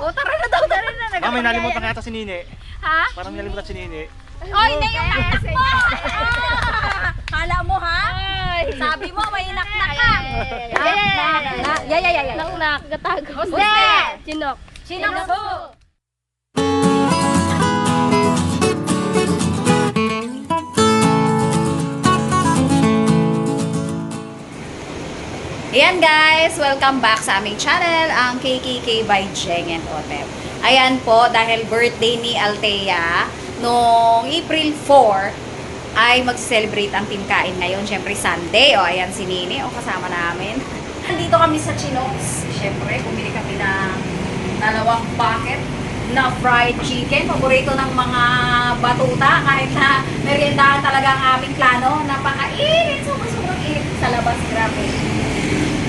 O, tara na daw, tara na. Ah, may nalimutan kaya si Nini. Ha? Parang may nalimutan si Nini. Oy, na yung naknak mo! Kala mo ha? Sabi mo, may naknak ka. Yay, yay, yay, yay. Naknak, gatago. Uste! Chinok. Sinakso! Ayan guys, welcome back sa aming channel, ang KKK by Jeng and Otep. Ayan po, dahil birthday ni Althea, noong April 4, ay mag-celebrate ang team kain ngayon. Siyempre Sunday, o ayan si Nini, o kasama namin. Nandito kami sa Chinox. Siyempre, bumili kami ng dalawang bucket na fried chicken. Paborito ng mga batuta. Kahit na meriendahan talaga ang aming plano. Napakainit. Sobrang-sobrang init sa labas. Grabe.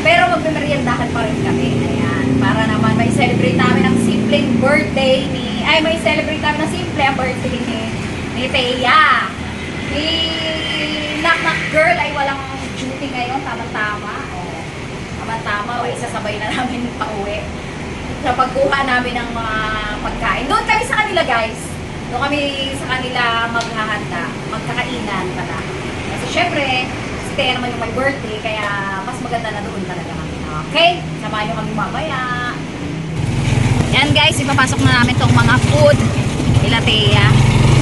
Pero magmemeriendahan pa rin kami. Ayan. Para naman may celebrate namin ang simpleng birthday ni... Ay, may celebrate namin ng simple ang birthday ni, ni Thea. Ni Knock Knock Girl ay walang duty ngayon. Tama-tama. Oh. Tama-tama. May sasabay na namin pauwi. Sa pagkuha namin ng mga pagkain. Doon kami sa kanila, guys. Doon kami sa kanila maghahanda. Magkakainan pala. Kasi syempre, si Thea naman yung may birthday, kaya mas maganda na doon talaga kami. Okay? Samahan nyo kami mamaya. Yan guys, ipapasok na namin tong mga food nila Thea.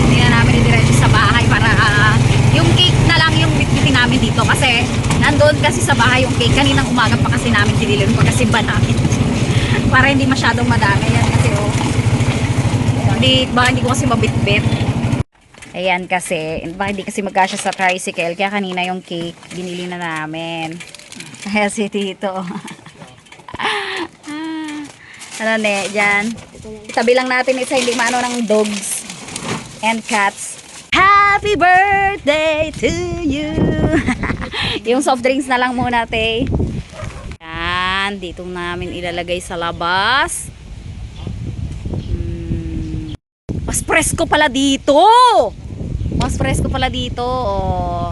Hindi na namin idiretso sa bahay para ah, yung cake na lang yung bitbitin namin dito kasi nandun kasi sa bahay yung cake. Kaninang umaga pa kasi namin dinilin pa kasi ba namin. para hindi masyadong madami. Yan kasi oh. Hindi, ba hindi ko kasi mabitbit. Ayan kasi, baka hindi kasi magkasya sa tricycle. Kaya kanina yung cake, binili na namin. Kaya si Tito. ano ne, dyan. Itabi lang natin isa hindi maano ng dogs and cats. Happy birthday to you! yung soft drinks na lang muna, te. Yan, dito namin ilalagay sa labas. Hmm. Mas presko pala dito! Mas presko pala dito. Oh.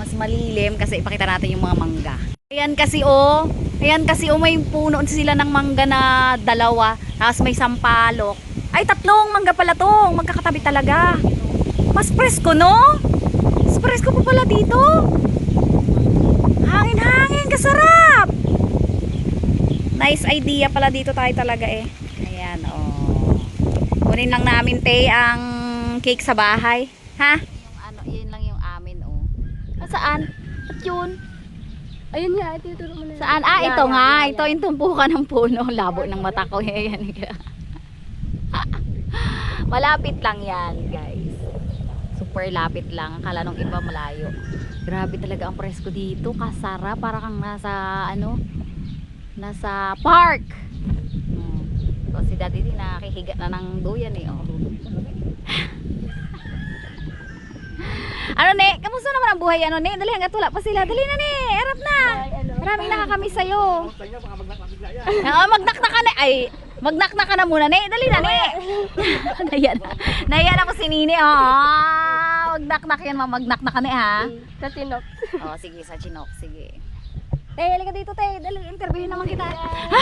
Mas malilim kasi ipakita natin yung mga mangga. Ayan kasi oh. Ayan kasi oh may puno sila ng mangga na dalawa. Tapos may sampalok. Ay tatlong mangga pala to. Magkakatabi talaga. Mas presko no? Mas presko pa pala dito. Hangin-hangin. Kasarap. Nice idea pala dito tayo talaga eh. Ayan oh. Kunin lang namin te ang cake sa bahay. Ha? Yung ano, yun lang yung amin oh. Ah, Saan? At yun? Ayun nga, ituturo mo na. Saan? Ah, ito yan, nga. yan, Ito yung tumpukan ng puno. Labo ng mata ko. Yan. Malapit lang yan, guys. Super lapit lang. Akala nung iba malayo. Grabe talaga ang presko dito. Kasara. Para kang nasa, ano, nasa park. Hmm. So, si daddy din nakihiga na ng duyan eh. Oh. Ano ne? Kamusta naman ang buhay ano ne? Dali hanggat wala pa sila. Dali na ne. Erap na. Maraming nakakamiss sa'yo. Oo, magnak na ka na. Ay, magnak na ka na muna, ne. Dali na, ne. Nayan. Nayan ako si Nini, oh. Magnak na yan, mamagnak na ka, ne, ha. Sa Chinok. Oh, sige, sa Chinook, sige. Te, halika dito, te. Dali, interview naman kita.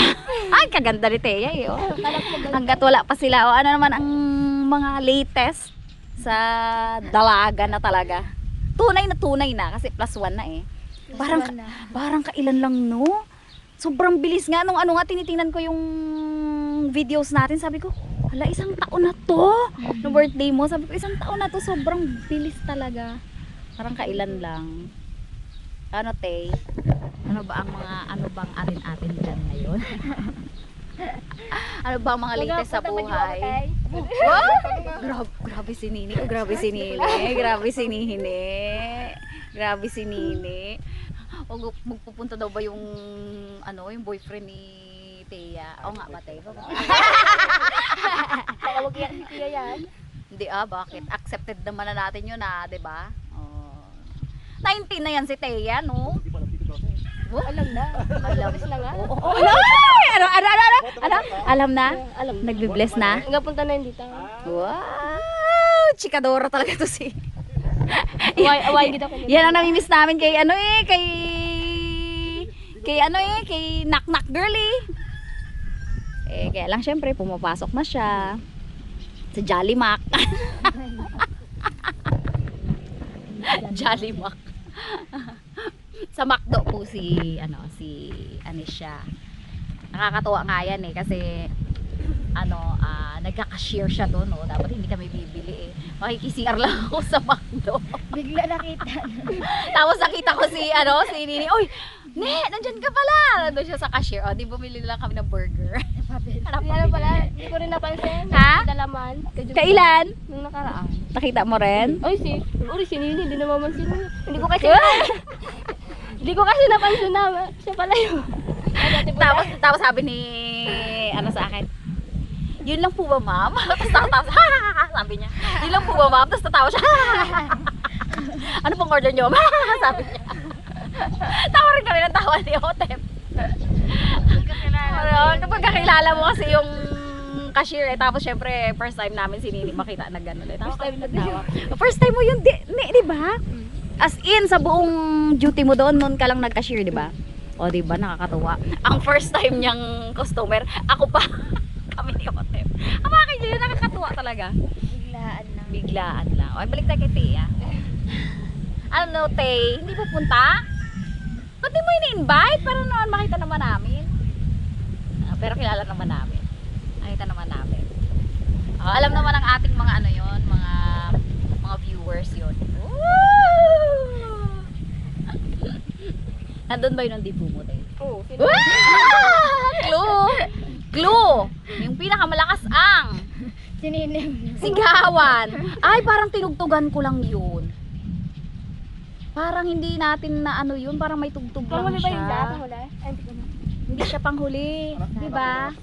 Ay, kaganda ni Teya, eh, oh. Hanggat wala pa sila, oh. Ano naman ang mga latest sa dalaga na talaga. Tunay na tunay na, kasi plus one na, eh. Parang, parang kailan lang, no? Sobrang bilis nga. Nung ano nga, tinitingnan ko yung videos natin. Sabi ko, hala, isang taon na to. No birthday mo. Sabi ko, isang taon na to. Sobrang bilis talaga. Parang kailan lang. Ano, Tay? Ano ba ang mga, ano bang atin-atin dyan ngayon? ano ba ang mga latest sa buhay? Wow! Grabe, grabe si Nini. Oh, grabe si Nini. Grabe si Nini. Grabe si Nini. O magpupunta daw ba yung ano, yung boyfriend ni Thea? O nga ba, Thea? Baka wag yan si Tia yan. Hindi ah, bakit? Accepted naman na natin yun ah, 'di ba? Oh. 19 na yan si Thea, no? Oh, Alam na. alam. Lang ah. Oo, oo, ano? Ano, ano, ano, ano? Ano? Alam na? Alam na. Nagbe-bless na? Nga punta na yun dito. Wow! Chikadora talaga to si. Away, away kita ko. Yan ang namimiss namin kay ano eh, kay kay ano eh, kay Knock Knock Girl eh. Eh, kaya lang syempre, pumapasok na siya. Sa Jolly Mac. Jolly Mac. sa McDo po si, ano, si Anisha. Nakakatuwa nga yan eh, kasi ano, ah, nagka-cashier siya doon, no? Dapat hindi kami bibili eh. Makikisir lang ako sa McDo. Bigla nakita. Tapos nakita ko si, ano, si Nini, Oy, Ne, nandyan ka pala! Nandun siya sa cashier. O, di bumili lang kami ng burger. Hindi ano pala, hindi ko rin napansin. Ha? Dalaman. Kailan? Nung nakaraan. Nakita mo rin? Ay, si, uri si Nini, hindi namamansin. Hindi ko kasi, hindi ko kasi napansin na siya pala yun. tapos, tapos sabi ni, ano sa akin, yun lang po ba ma'am? Tapos tatawa siya, sabi niya. Yun lang po ba ma'am? Tapos tatawa siya. Ano pong order niyo? "Ha, ha, ha," sabi niya. Tawa rin kami ng tawa ni Otep. Ano, kapag kakilala mo kasi yung cashier eh. Tapos syempre, first time namin si Nini makita na gano'n eh. Tapos First time mo yun, di, ni, di ba? As in, sa buong duty mo doon, noon ka lang nag-cashier, di ba? O, di ba? Nakakatuwa. Ang first time niyang customer, ako pa. kami ni Otep. Ang bakit yun, nakakatuwa talaga. Biglaan lang. Biglaan lang. O, balik tayo kay Thea. Ano, Tay? Hindi pupunta? Ba't di mo ini-invite? Para naman makita naman namin. Ah, pero kilala naman namin. Makita naman namin. Ah, alam naman ang ating mga ano yon mga mga viewers yon. Nandun ba yun ang dibu mo, Tay? Oo? Ah! Clue! Clue! Yung pinakamalakas ang Sininem. Sigawan. Ay, parang tinugtugan ko lang yun. Parang hindi natin na ano yun, parang may tugtog lang Panguli ba yun siya. siya? Panguli? Ay, hindi ko na. Hindi siya panghuli. Di ba?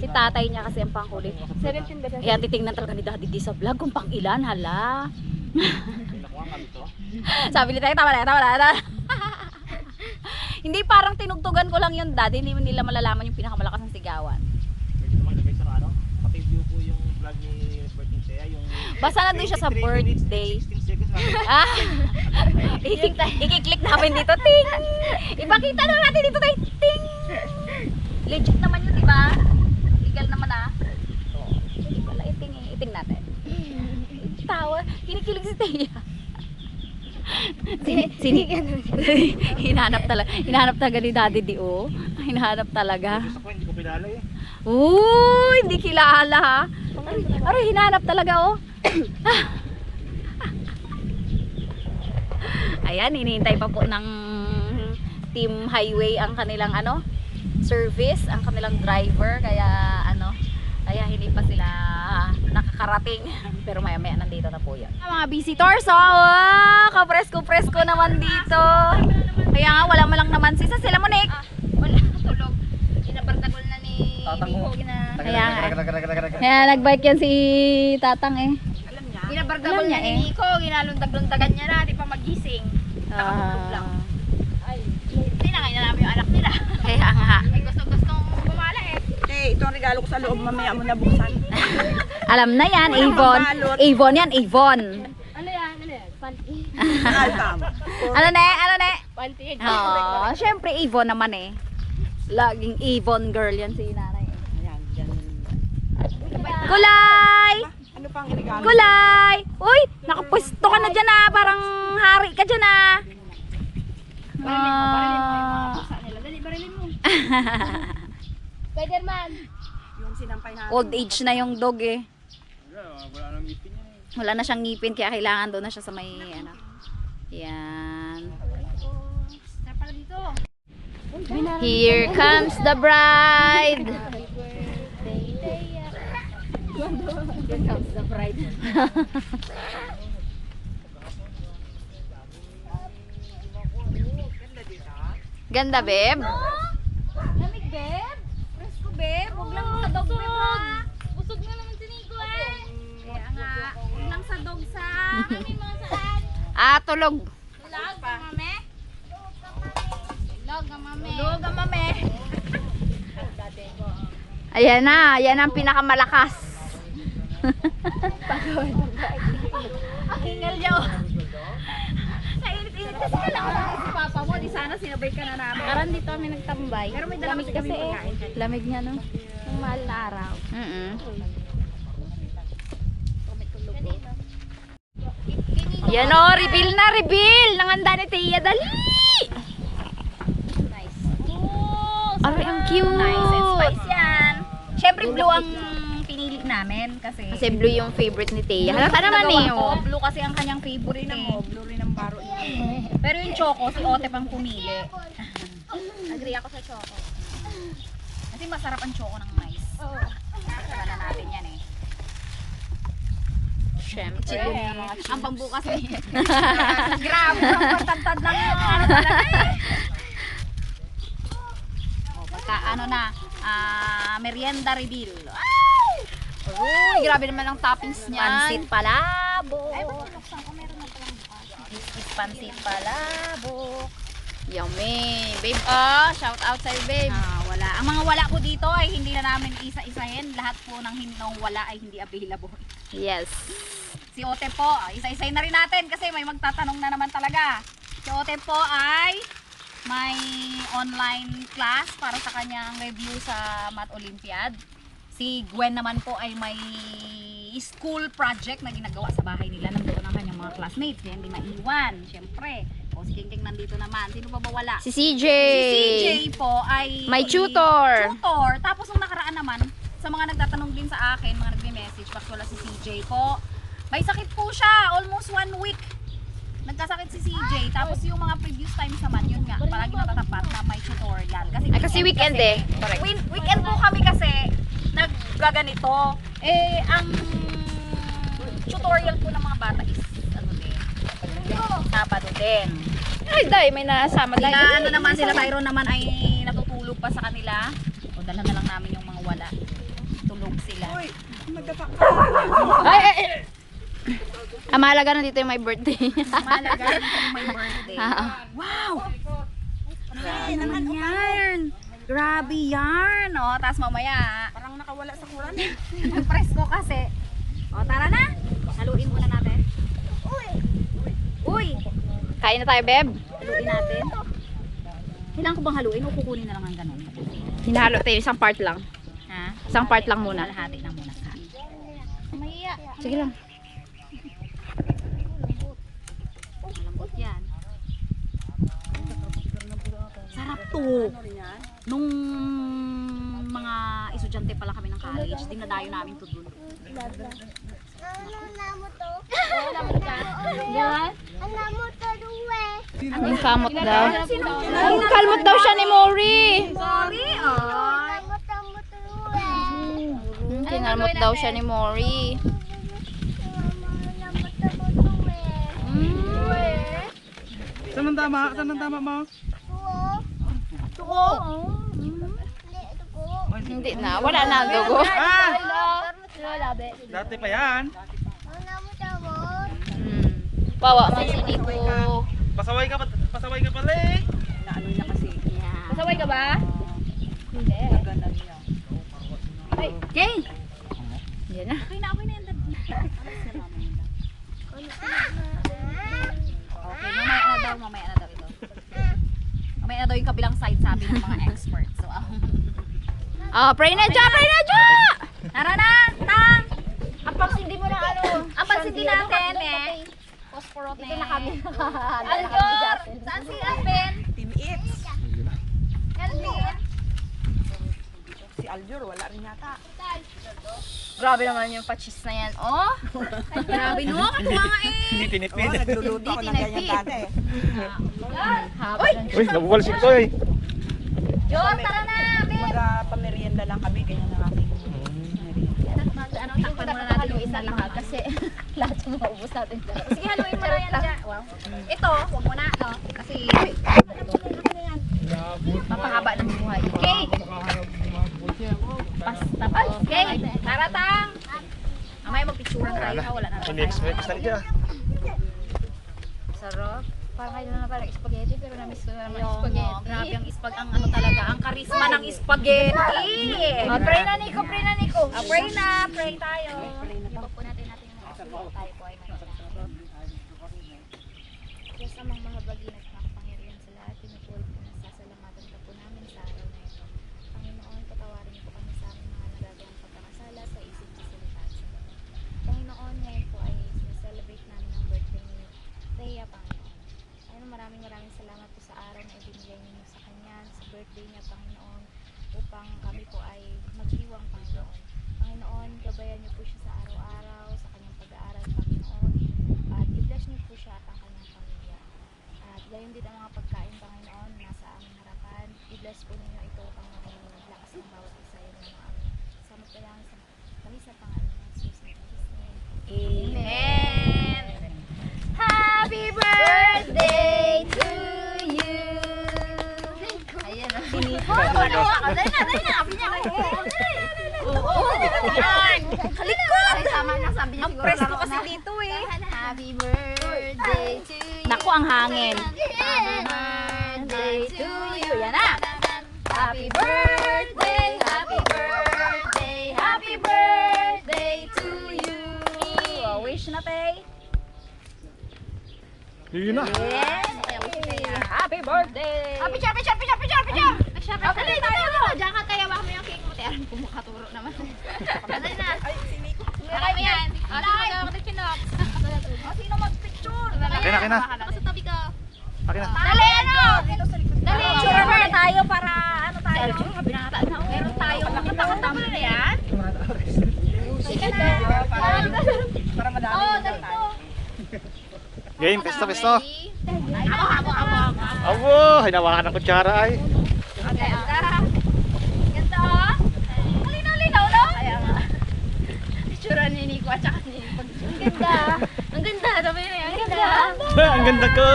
Si tatay niya kasi ang panghuli. 17 ba siya? Ayan, titingnan talaga ni Daddy D sa vlog kung pang ilan, hala. Sabi ni tayo, tama na, tama na. tama na. hindi parang tinugtugan ko lang yun, Daddy. Hindi nila malalaman yung pinakamalakas ng sigawan. Pwede naman ilagay sa ano. Paki-view po yung vlog ni Birthday Thea. Yung Basta nandun siya sa 23 minutes and birthday. 16 seconds lang. Ah, ikik ikiklik namin dito, ting! Ipakita na natin dito, tay, ting! Legit naman yun, di ba? Legal naman ah. Hindi pala iting eh. Iting natin. Tawa. Kinikilig si Teya. Sini, sini, hinahanap talaga, hinahanap talaga ni Daddy Di, oh. Hinahanap talaga. Gusto ko, hindi ko pinala eh. Uy, hindi kilala ha. Aray, aray, hinahanap talaga oh. Ayan, hinihintay pa po ng Team Highway ang kanilang ano, service, ang kanilang driver. Kaya ano, kaya hindi pa sila nakakarating. Pero maya maya nandito na po yun. Mga visitors, oh, kapresko-presko naman dito. Kaya nga, wala mo lang naman sisa sila mo, Nick. Wala, tulog. Inabartagol na ni Tatango. Nico na. Kaya nga. Kaya nagbike yan si Tatang eh. Inabartagol Alam na niya ni eh. Nico. Ginalundag-lundagan niya na. Di pa magising. Nakatulog lang. Ay, tinangay na namin yung anak nila. kaya nga. Ay, gusto-gustong bumala Eh, ito ang regalo ko sa loob, mamaya mo na buksan. Alam na yan, Walang Avon. mabalot. Avon yan, Avon. Ano yan? Ano yan? Panty. Album. Ano ne? Ano ne? Panty. Oh, syempre Avon naman eh. Laging Avon girl yan si nanay. Ayan. Kulay! Ano pang regalo? Kulay! Uy, nakapwesto ka na dyan ah. Parang hari ka dyan ah. Barilin mo, barilin mo Ah. Dali, barilin mo. Spiderman. Yung sinampay natin. Old age na yung dog eh. Wala, wala nang ngipin yan eh. Wala na siyang ngipin kaya kailangan doon na siya sa may ano. Yan. Tara pala dito. Here comes the bride. Here comes the bride. Ganda, beb. Lamig, beb. Beb. Huwag lang sa dog, beb, ha? Busog na naman si Nico, eh. Kaya nga. Huwag lang sa dog, sa... Kami mga saan? Ah, tulog. Tulog, mame. Tulog, mame. Tulog, mame. Ayan na, ayan ang pinakamalakas. Ang hingal niya, oh. Sa init-init kasi ka lang si papa mo, di sana sinabay ka na namin. Karan dito kami nagtambay. Pero may dala Lamig kasi kami eh. pagkain. Lamig niya no. Ang mahal na araw. Mm Yan o, reveal na, reveal! Nanganda ni Tia, dali! Nice. Aray, ang cute! Nice and spice yan. Siyempre blue ang namin kasi Kasi blue yung favorite ni Tia. Halata naman eh. Oh. Blue kasi ang kanyang favorite eh. Blue rin ang baro niya. Pero yung choco, si Otep ang pumili. Agree ako sa choco. Kasi masarap ang choco ng mais. Oo. Kaya na natin yan eh. Siyempre. Ang pambukas eh. Grabe, ang pagtantad lang yung ano talaga eh. Oh, pagka ano na, ah, merienda reveal. Ay! Uy, grabe naman ang toppings niya. Pansit palabo. Is pansit palabo. Yummy. Babe, oh, shout out sa'yo, babe. Ah, wala. Ang mga wala po dito ay hindi na namin isa-isahin. Lahat po ng hindi ng wala ay hindi available. Yes. Si Ote po, isa-isahin na rin natin kasi may magtatanong na naman talaga. Si Ote po ay may online class para sa kanyang review sa Math Olympiad. Si Gwen naman po ay may school project na ginagawa sa bahay nila. Nandito ang kanyang mga classmates. Kaya hindi maiwan, syempre. O si King King nandito naman. Sino pa ba wala? Si CJ. Si CJ po ay May tutor. Tutor. Tapos nung nakaraan naman, sa mga nagtatanong din sa akin, mga nagme-message, bakit wala si CJ po. May sakit po siya, almost one week. Nagkasakit si CJ. Tapos yung mga previous times naman, yun nga, palagi natatapat na may tutorial. Kasi, Ay, kasi weekend kasi, eh. Correct. Weekend po kami kasi naggaganito. Eh, ang tutorial po ng mga bata is, ano din, Sabado din. Ay, day, may nasama tayo. ano naman, sila Tyron naman ay natutulog pa sa kanila. O, dala na lang namin yung mga wala. Tulog sila. Uy, nagkapak Ay, ay, ay. Ang mahalaga na dito yung my birthday. Malaga yung may birthday. Ah. Wow! Grabe naman yarn. Grabe yarn. O, tapos mamaya, Nakawala sa kuran. ang presko kasi. O, tara na. Haluin muna natin. Uy! Uy! Kain na tayo, beb. Haluin natin. Kailangan ko bang haluin o kukunin na lang ang ganun? Hinahalo tayo, isang part lang. Ha? Isang part lang muna. Kalahati na muna. Maya. Sige lang. Malambot yan. Sarap to. Nung estudyante pala kami ng college, dinadayo namin to dun. Yung kamot daw. Yung kalmot daw siya ni Mori. Sorry, oh. Kinalmot daw siya ni Mori. Saan ang tama? Saan ang tama mo? Hindi na, wala na ang dugo. Ah! Dati pa yan. Hmm. Bawa man si Nico. Pasaway ka pa, pasaway ka pala eh. Naano niya kasi. Pasaway ka ba? Naganan niya. Okay. Yan na. Okay na, okay na yan. Okay, mamaya na daw, mamaya na daw ito. Mamaya na daw yung kabilang side sabi ng mga experts. Oh, pray na dyan, pray na dyan! tara na, tang! Ang pagsindi mo na ano. Ang pansindi natin eh. Posporot na Ito na kami. Aljor! Saan si Alvin? Team Eats. Alvin? Si Aljur, wala rin yata. Grabe naman yung pachis na yan. Oh, Grabe no, eh. Hindi Oo, tinipid. nagluluto ako ng ganyan dati. haba Uy! Uy, nabubalsik ko eh. Jor, tara na! Ben! Mag-pamerienda lang kami, ganyan ang aking. Ano, takpan muna natin yung isa lahat. kasi lahat yung maubos natin dyan. Sige, haluin mo na yan dyan. Wow. Ito, huwag mo na, no? Kasi, Mapahaba ng buhay. okay. Pas, tapos. Okay, tara tang. Mamaya magpicturean tayo ha, wala na tayo. Ini-expect ko sa niya. Sarap. Parang kayo na parang spaghetti pero na-miss ko na naman Yung, spaghetti. oh, grabe ang spag, ang ano talaga, ang karisma ng spaghetti. Oh, pray na Nico, pray na Nico. Ah, pray na, pray tayo. Iba po natin natin yung mga tayo po ay may Diyos amang mahabagin at makapangyarihan sa lahat, pinupuri po na sasalamatan ka po namin sa araw na ito. Panginoon, patawarin niyo po kami sa aming mga nagagawang pagkakasala sa isip, sa salita at sa gawa. Panginoon, ngayon po ay celebrate namin ang birthday ni Rhea, Panginoon. Ayun, maraming maraming salamat po sa araw na ibinigay niyo sa kanya, sa birthday niya, Panginoon, upang kami po ay magdiwang, Panginoon. Panginoon, gabayan niyo po siya sa araw-araw, sa kanyang pag-aaral, Panginoon. At i-bless niyo po siya at ang kanyang pamilya. At gayon din ang mga pagkain, Panginoon, nasa aming harapan. I-bless po ninyo ito, Panginoon, lakas ng bawat isa yun ng mga aming samot sa kami sa pangalan ng Jesus. In Jesus' name. Amen! Happy birthday to you! Ayan o. Siniko! Dali na, dali na! Sabi niya, oo! Yan! Kalikot! Tama na sabi niya Ang presko laro kasi dito eh. Happy birthday to you. Naku, ang hangin. Happy birthday to you. Yan na. Happy birthday, happy birthday, happy birthday to you. Oh, wish na, Tay. Yun na. Happy birthday! Picture, picture, Picture, picture. Dali, tayo. Diyan ka tayo, mo yung cake mo. Tayo, alam ko makaturo naman. Dali na. Ay, siniko. Aray mo yan. Ah, sino ng chinok? Ah, sino mag-picture? Akin na, akin na. Sa tabi ka. Akin na. Dali, ano? Dali. Picture muna tayo para ano tayo. Binata na. Meron tayong nakakatama na yan. Sige na. Para madami. Oh, dali ko. Game, pesto, pesto. Ako, ako, ako. Abo, hinawakan ng kutsara ay. Okay, ganda. Ganda, oh. Malinaw, linaw, no? Kaya nga. Picture ni Nico at saka ni Nico. Ang ganda. Ang ganda. Sabi niya, ang ganda. Ang ganda ko.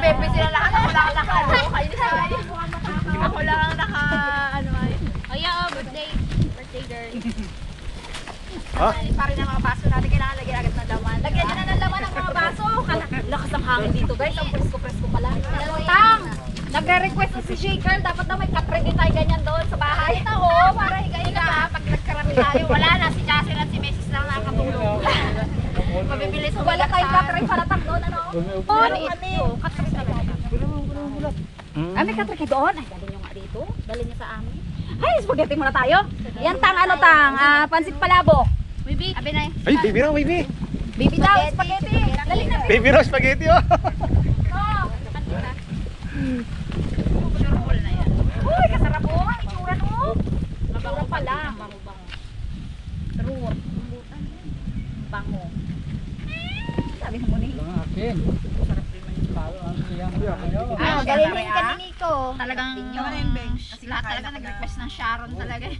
Pepe sila lahat. Ako lang ang naka, ano, na. Ako lang ang naka, ano ay. Oh, yeah, oh, birthday. Birthday girl. Ha? Pa rin ang mga baso natin. Kailangan lagyan agad ng laman. Lagyan na ng laman ang mga baso. Lakas ng hangin dito, guys. Ang presko-presko pala. Tang! Nagre-request na si J. Carl, dapat na may kapre tayo ganyan doon sa bahay. Kahit ako, para higa-higa. Pag nagkarami tayo, wala na. Si Mabibili sa Wala tayong kapre palatak doon, ano? Oh, ano kami? Talaga. Hmm. Ah, may kapre kayo doon? Ay, dali nyo nga dito. Dali nyo sa amin. Ay, spaghetti muna tayo. Yan tang, ano tang, ah, pansit palabo. Bibi. Abi na Ay, baby raw, baby. Baby daw, spaghetti. Dali na. Baby raw spaghetti oh. Uy, kasarap po. Ang itsura no. Itsura pa lang. Bango, bango. Truot. Bango. Sabi mo ni. Ah, galing din ka ni Nico. Talagang Yung lahat talaga nag-request ng Sharon talaga. eh.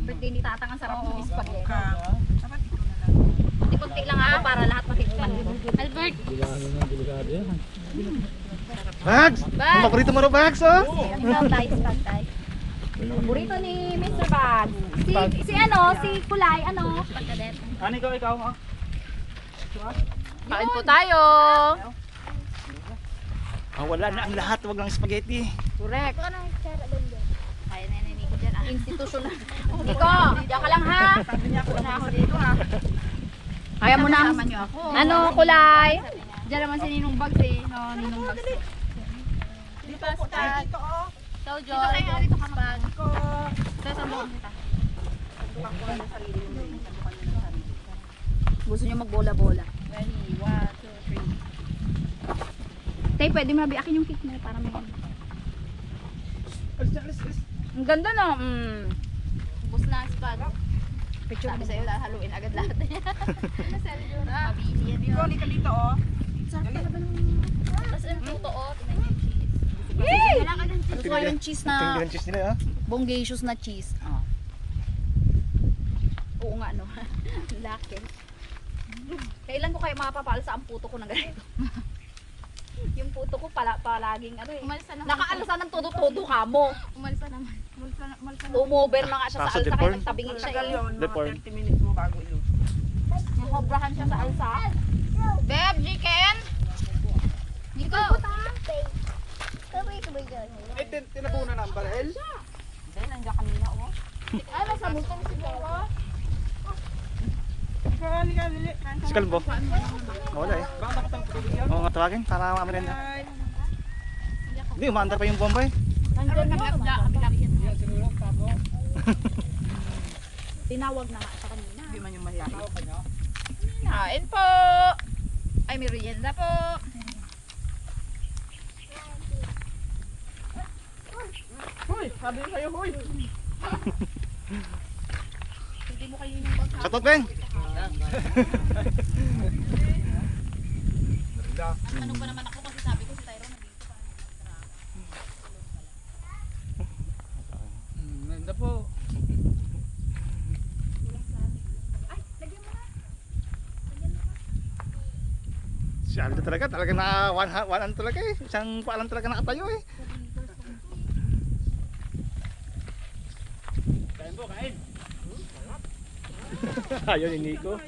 birthday ni Tatang ang sarap ng spaghetti. Dapat ikaw na lang. Kunti-kunti lang ako para lahat matikman. Albert. Bags! Ang paborito mo raw bags oh. Ikaw tayo, spag tayo. Paborito ni Mr. Bag. Si, si ano, si Kulay, ano? Ano ikaw, ikaw ha? Kain po tayo. Ah, wala na ang lahat, wag lang spaghetti. Correct. Ano? Kaya na ni Nico dyan. ah. Institutional. Nico, diyan ka lang ha. Sabi niya ako na ako dito ha. Kaya mo na. Kasama niyo ako. Ano, Kulay? Diyan naman si Ninong Bags eh. No, Ninong Bags. Dito ako tayo dito oh. Ikaw, Joy. Dito kayo, dito ka. Ito sa buong kita. Gusto niyo magbola-bola. Ready? One, two, three. Tay, pwede mo akin yung cake mo para may... Alis na, alis, alis. Ang ganda no. Mm. Ubus na ang spag. Picture Sabi sa'yo, haluin agad lahat. Mabili yan Ikaw, yun. halika dito oh. Tapos yung totoo, tingnan yung cheese. Yay! Kailangan ng cheese. Gusto ko yung cheese na ang cheese nila bongacious na cheese. Oh. Oo nga no. Laki. Kailan ko kayo mapapaalsa ang puto ko ng ganito? yung puto ko pala palaging ano eh. Umalsa naman. Nakaalsa ng todo-todo ka mo. Umalsa naman. Umalsa, umalsa naman. Umover na nga siya sa Kaso alsa kaya deform. nagtabingin siya Tagal eh. yun. Deform. Mga 30 minutes mo bago ilo. Nahobrahan siya sa alsa. Beb, chicken! Nico! Ay, tin tinabunan na ang barel. Hindi, nandiyan kanina oh. Ano sa butong siguro? Si Kalbo. Wala eh. Oo nga tawagin para mamerenda. Hindi, umaandar pa yung bomba eh. Tinawag na nga sa kanina. Hindi man yung mahihain. Kain po! Ay, merienda po! Shut up, Ben! Ano pa naman ako kasi sabi ko si Tyrone nandito pa. Ganda po. Si Aldo talaga, talaga na one, one ano talaga eh. Isang paalam talaga nakatayo eh. Kain po, kain. Ayaw ni Nico.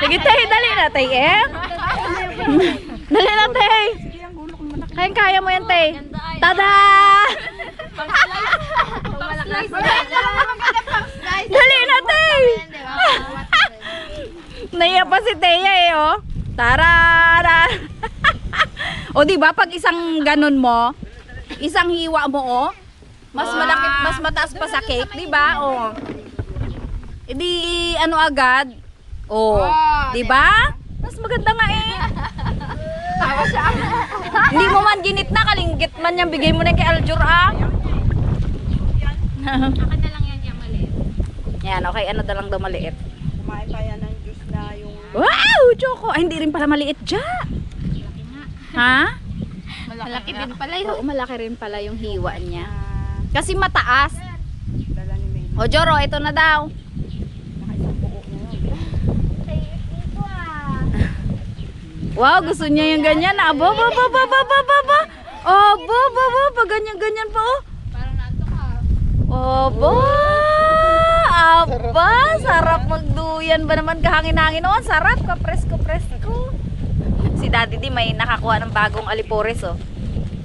Sige tay, dali na tay eh. dali na tay. Kayang kaya mo yan tay. Tada! Dali na tay. Naiya pa si Teya eh oh. Tarara. o di ba pag isang ganun mo, isang hiwa mo oh, mas malaki, mas mataas pa sa cake, di ba? Oh. E di ano agad? Oh, di ba? Mas maganda nga eh. Tawa siya. Hindi mo man ginit na kalinggit man yung bigay mo na kay Aljur ah. Akin na lang yan yung maliit. Yan, okay, ano daw lang daw maliit. Kumain kaya ng juice na yung... Wow, Choco. Ay, hindi rin pala maliit dya. Malaki nga. Ha? Malaki din pala yun. Oo, malaki rin pala yung hiwa niya. Ah, Kasi mataas. O, Joro, ito na daw. Ah. Wow, gusto niya yung ganyan. Aba, ba, ba, ba, ba, ba, ba, ba. Aba, ba, ba, pa ganyan, ganyan pa, oh. Parang nando ka. Aba! Aba! Sarap magduyan ba naman kahangin-hangin noon? Sarap, kapresko-presko. Si Daddy di may nakakuha ng bagong alipores oh.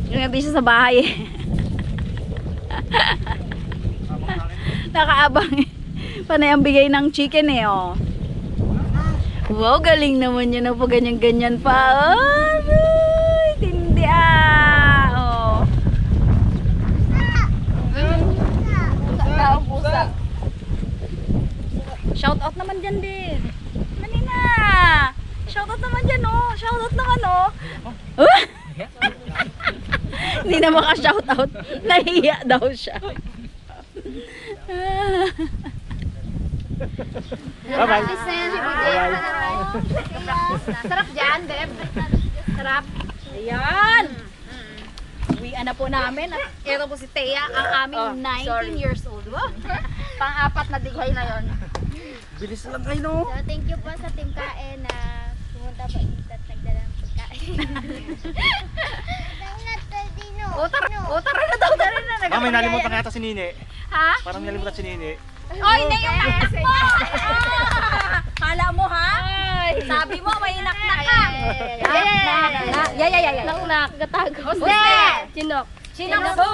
Yung hindi siya sa bahay eh. Nakaabang eh. Panay ang bigay ng chicken eh oh. Wow, galing naman yun na po ganyan-ganyan pa. Ay, tindi ah. Oh. Tao pusa. Shout out naman dyan din. Dali na. Shout out naman dyan oh. Shout out naman oh. Ah! Hindi na maka-shout out. Nahiya daw siya. Bye-bye. Sarap dyan, Deb. Sarap. Ayan. Uwian na po namin. At ito po si Thea, ang aming 19 years old. Pang-apat na dighay na yon. Bilis lang kayo no. So, thank you po sa Team Kain na pumunta po at nagdala ng pagkain. O tara, o tara na daw, tara na. Ah, may nalimutan kaya si Nini. Ha? Parang may nalimutan si Nini. Oy, na yung naknak mo! Ah! Kala mo ha? Sabi mo, may naknak ka. Yeah, yeah, yeah. Naknak, gatago. Jose! Chinok. Chinok po!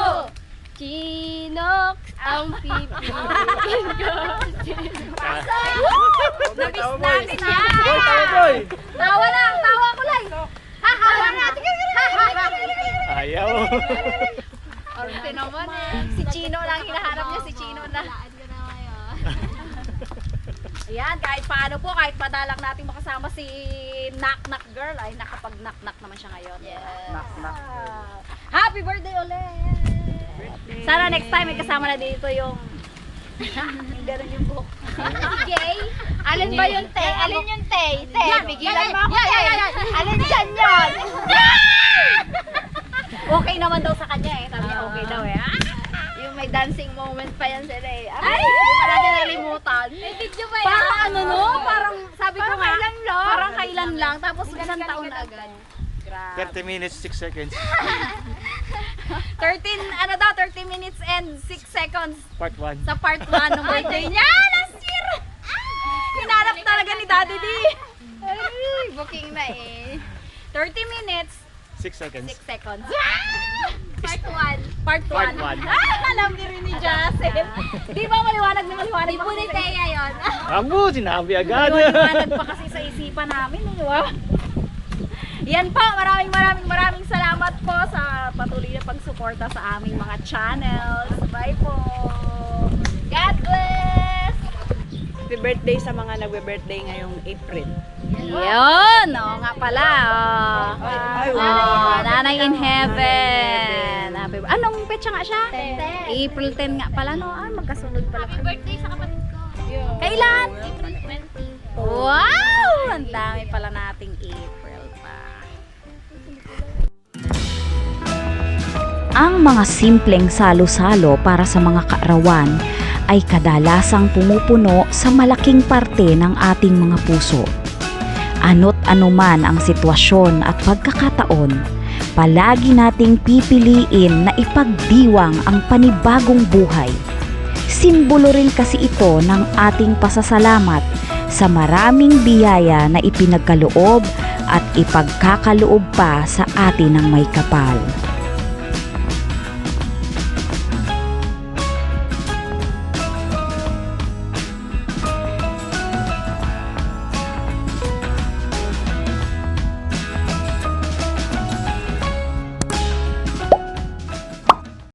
Chinok ang pipiliin ko. Nabis namin na! Boy! Tawa lang, tawa ko lang. Ha, ha, ha, ha. Ayaw. Arte naman eh. Si Chino lang, hinahanap niya si Chino na. Ayan, kahit paano po, kahit padalang natin makasama si Knock Knock Girl, ay nakapag knock knock naman siya ngayon. Knock, knock. Happy birthday ulit! Sana next time may kasama na dito yung ganun yung buhok. Jay, alin ba yung te? Alin yung te? Te, bigilan mo ako. Alin dyan yun? Okay naman daw sa kanya eh. Sabi niya okay daw eh. Ah! Yung may dancing moment pa yan sila eh. Ay! Hindi pa natin nalimutan. May video ba Parang ano no? Parang sabi ko Parang nga. kailan lang. Parang kailan lang. Tapos isang taon na agad. Grabe. 30 minutes, 6 seconds. 13, ano daw, 30 minutes and 6 seconds Part 1. sa part 1 ng birthday niya last year. Hinanap talaga ni Daddy D. Ay, booking na eh. 30 minutes, 6 seconds. 6 seconds. Part 1. Part 1. Part one. Ah, alam ni rin ni Jacel. Di ba maliwanag na maliwanag pa kasi sa Kaya yun. Abo, sinabi agad. maliwanag pa kasi sa isipan namin, di ba? Yan po, maraming maraming maraming salamat po sa patuloy na pagsuporta sa aming mga channels. Bye po! God bless! Happy birthday sa mga nagbe-birthday ngayong April. Yun! Oo nga pala. Oh. Oh, Nanay in Heaven. Happy- Anong petsa nga siya? 10. April 10 nga pala, no? Ah, magkasunod pala. Happy birthday sa kapatid ko. Kailan? April 20. Wow! Ang dami pala nating April pa. Ang mga simpleng salo-salo para sa mga kaarawan ay kadalasang pumupuno sa malaking parte ng ating mga puso. Ano't anuman ang sitwasyon at pagkakataon, palagi nating pipiliin na ipagdiwang ang panibagong buhay. Simbolo rin kasi ito ng ating pasasalamat sa maraming biyaya na ipinagkaloob at ipagkakaloob pa sa atin ng may kapal.